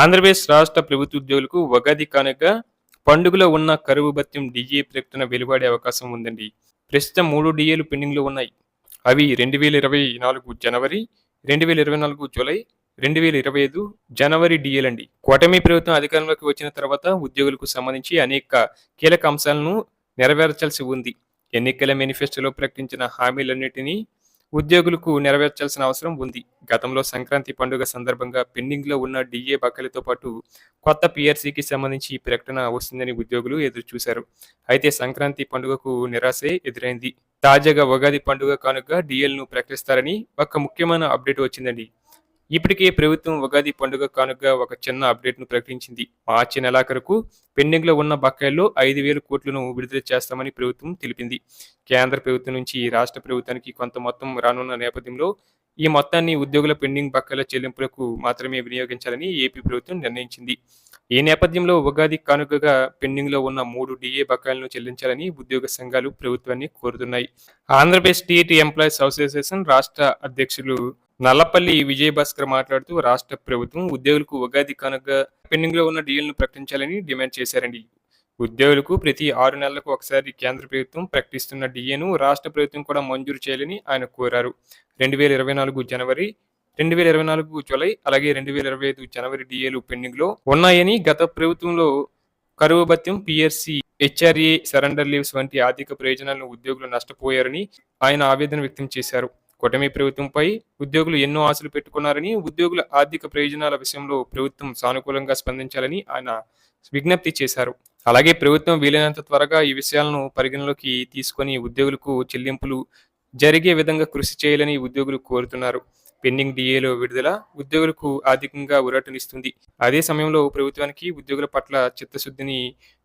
ఆంధ్రప్రదేశ్ రాష్ట్ర ప్రభుత్వ ఉద్యోగులకు ఉగాది కానుక పండుగలో ఉన్న కరువు భత్యం డిఏ ప్రకటన వెలువడే అవకాశం ఉందండి. ప్రస్తుతం మూడు డిఏలు పెండింగ్లో ఉన్నాయి. అవి రెండు వేల ఇరవై నాలుగు జనవరి రెండు వేల ఇరవై నాలుగు జూలై రెండు వేల ఇరవై ఐదు జనవరి డిఏలు అండి కూటమి ప్రభుత్వం అధికారంలోకి వచ్చిన తర్వాత ఉద్యోగులకు సంబంధించి అనేక కీలక అంశాలను నెరవేర్చాల్సి ఉంది. ఎన్నికల మేనిఫెస్టోలో ప్రకటించిన హామీలన్నిటినీ ఉద్యోగులకు నెరవేర్చాల్సిన అవసరం ఉంది. గతంలో సంక్రాంతి పండుగ సందర్భంగా పెండింగ్లో ఉన్న డిఏ బకాయిలతో పాటు కొత్త పిఆర్సీకి సంబంధించి ఈ ప్రకటన వస్తుందని ఉద్యోగులు ఎదురుచూశారు. అయితే సంక్రాంతి పండుగకు నిరాశే ఎదురైంది. తాజాగా ఉగాది పండుగ కానుక డిఎల్ను ప్రకటిస్తారని ఒక ముఖ్యమైన అప్డేట్ వచ్చిందండి. ఇప్పటికే ప్రభుత్వం ఉగాది పండుగ కానుక ఒక చిన్న అప్డేట్ను ప్రకటించింది. మార్చి నెలాఖరుకు పెండింగ్లో ఉన్న బకాయిల్లో ఐదు వేల కోట్లను విడుదల చేస్తామని ప్రభుత్వం తెలిపింది. కేంద్ర ప్రభుత్వం నుంచి రాష్ట్ర ప్రభుత్వానికి కొంత మొత్తం రానున్న నేపథ్యంలో ఈ మొత్తాన్ని ఉద్యోగుల పెండింగ్ బకాయిల చెల్లింపులకు మాత్రమే వినియోగించాలని ఏపీ ప్రభుత్వం నిర్ణయించింది. ఈ నేపథ్యంలో ఉగాది కానుకగా పెండింగ్లో ఉన్న మూడు డిఏ బకాయిలను చెల్లించాలని ఉద్యోగ సంఘాలు ప్రభుత్వాన్ని కోరుతున్నాయి. ఆంధ్రప్రదేశ్ టీటీ ఎంప్లాయీస్ అసోసియేషన్ రాష్ట్ర అధ్యక్షులు నల్లపల్లి విజయభాస్కర్ మాట్లాడుతూ రాష్ట్ర ప్రభుత్వం ఉద్యోగులకు ఉగాది కనుక పెండింగ్లో ఉన్న డీఎల్ను ప్రకటించాలని డిమాండ్ చేశారండి. ఉద్యోగులకు ప్రతి ఆరు నెలలకు ఒకసారి కేంద్ర ప్రభుత్వం ప్రకటిస్తున్న డిఏను రాష్ట్ర ప్రభుత్వం కూడా మంజూరు చేయాలని ఆయన కోరారు. రెండు వేల ఇరవై నాలుగు జనవరి రెండు వేల ఇరవై నాలుగు జూలై అలాగే రెండు వేల ఇరవై ఐదు జనవరి డిఏలు పెండింగ్లో ఉన్నాయని గత ప్రభుత్వంలో కరువు భత్యం పిఆర్సి హెచ్ఆర్ఏ సరెండర్ లీవ్స్ వంటి ఆర్థిక ప్రయోజనాలను ఉద్యోగులు నష్టపోయారని ఆయన ఆవేదన వ్యక్తం చేశారు. కూటమి ప్రభుత్వంపై ఉద్యోగులు ఎన్నో ఆశలు పెట్టుకున్నారని ఉద్యోగుల ఆర్థిక ప్రయోజనాల విషయంలో ప్రభుత్వం సానుకూలంగా స్పందించాలని ఆయన విజ్ఞప్తి చేశారు. అలాగే ప్రభుత్వం వీలైనంత త్వరగా ఈ విషయాలను పరిగణలోకి తీసుకొని ఉద్యోగులకు చెల్లింపులు జరిగే విధంగా కృషి చేయాలని ఉద్యోగులు కోరుతున్నారు. పెండింగ్ డిఏలో విడుదల ఉద్యోగులకు ఆర్థికంగా ఉరాటునిస్తుంది అదే సమయంలో ప్రభుత్వానికి ఉద్యోగుల పట్ల చిత్తశుద్ధిని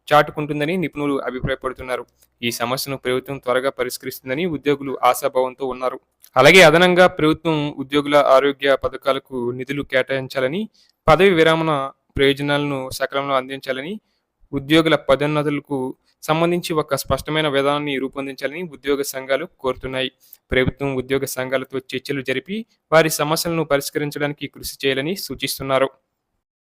చాటుకుంటుందని నిపుణులు అభిప్రాయపడుతున్నారు. ఈ సమస్యను ప్రభుత్వం త్వరగా పరిష్కరిస్తుందని ఉద్యోగులు ఆశాభావంతో ఉన్నారు. అలాగే అదనంగా ప్రభుత్వం ఉద్యోగుల ఆరోగ్య పథకాలకు నిధులు కేటాయించాలని పదవి విరామణ ప్రయోజనాలను సకాలంలో అందించాలని ఉద్యోగుల పదోన్నతులకు సంబంధించి ఒక స్పష్టమైన విధానాన్ని రూపొందించాలని ఉద్యోగ సంఘాలు కోరుతున్నాయి. ప్రభుత్వం ఉద్యోగ సంఘాలతో చర్చలు జరిపి వారి సమస్యలను పరిష్కరించడానికి కృషి చేయాలని సూచిస్తున్నారు.